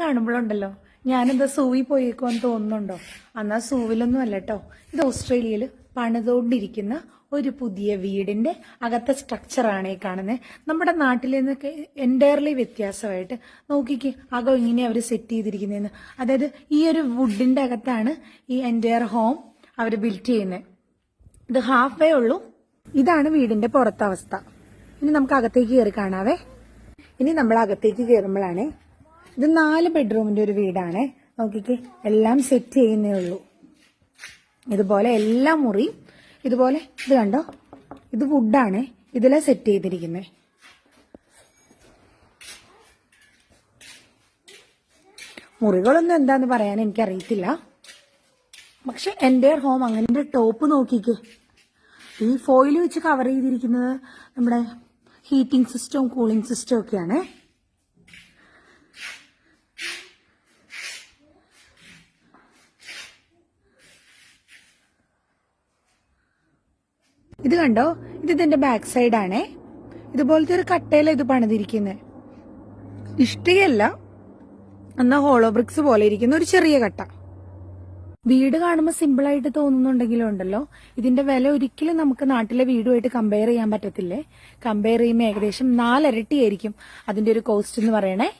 കാണുമ്പോഴുണ്ടല്ലോ. ഞാനെന്താ സൂവിൽ പോയേക്കുമെന്ന് തോന്നുന്നുണ്ടോ? എന്നാ സൂവിലൊന്നും അല്ല കേട്ടോ ഇത് ഓസ്ട്രേലിയയിൽ പണിതുകൊണ്ടിരിക്കുന്ന ഒരു പുതിയ വീടിന്റെ അകത്തെ സ്ട്രക്ചറാണ് ഈ കാണുന്നത് നമ്മുടെ നാട്ടിൽ നിന്നൊക്കെ എന്റയർലി വ്യത്യാസമായിട്ട് നോക്കിക്ക് അകം ഇങ്ങനെ അവർ സെറ്റ് ചെയ്തിരിക്കുന്നതെന്ന് അതായത് ഈ ഒരു വുഡിന്റെ അകത്താണ് ഈ എന്റയർ ഹോം അവർ ബിൽറ്റ് ചെയ്യുന്നത് ഇത് ഹാഫ് വേ ഉള്ളൂ. ഇതാണ് വീടിന്റെ പുറത്തവസ്ഥ. ഇനി നമുക്ക് അകത്തേക്ക് കയറി കാണാവേ. ഇനി നമ്മൾ അകത്തേക്ക് കയറുമ്പോഴാണ് ഇത് നാല് ബെഡ്റൂമിന്റെ ഒരു വീടാണ്. നോക്കിക്കേ എല്ലാം സെറ്റ് ചെയ്യുന്നേ ഉള്ളൂ. ഇതുപോലെ എല്ലാ മുറിയും ഇതുപോലെ ഇത് കണ്ടോ? ഇത് വുഡാണ് ഇതിലെ സെറ്റ് ചെയ്തിരിക്കുന്നത് മുറികളൊന്നും എന്താന്ന് പറയാൻ എനിക്ക് എനിക്കറിയത്തില്ല. പക്ഷെ എന്റെ ഹോം അങ്ങനെ ടോപ്പ് നോക്കിക്കേ. ഈ ഫോയിൽ വെച്ച് കവർ ചെയ്തിരിക്കുന്നത് നമ്മുടെ ഹീറ്റിംഗ് സിസ്റ്റവും കൂളിംഗ് സിസ്റ്റവും ഒക്കെയാണ്. ഇത് കണ്ടോ? ഇത് ഇതിന്റെ ബാക്ക് സൈഡാണേ ഇതുപോലത്തെ ഒരു കട്ടയില ഇത് പണിതിരിക്കുന്നത് ഇഷ്ടികയല്ല. എന്നാ ഹോളോ ബ്രിക്സ് പോലെ ഇരിക്കുന്ന ഒരു ചെറിയ കട്ട. വീട് കാണുമ്പോൾ സിമ്പിൾ ആയിട്ട് തോന്നുന്നുണ്ടെങ്കിലും ഉണ്ടല്ലോ. ഇതിന്റെ വില ഒരിക്കലും നമുക്ക് നാട്ടിലെ വീടുമായിട്ട് കമ്പയർ ചെയ്യാൻ പറ്റത്തില്ലേ? കമ്പയർ ചെയ്യുമ്പോൾ ഏകദേശം നാലരട്ടിയായിരിക്കും അതിന്റെ ഒരു കോസ്റ്റ് എന്ന് പറയണേ.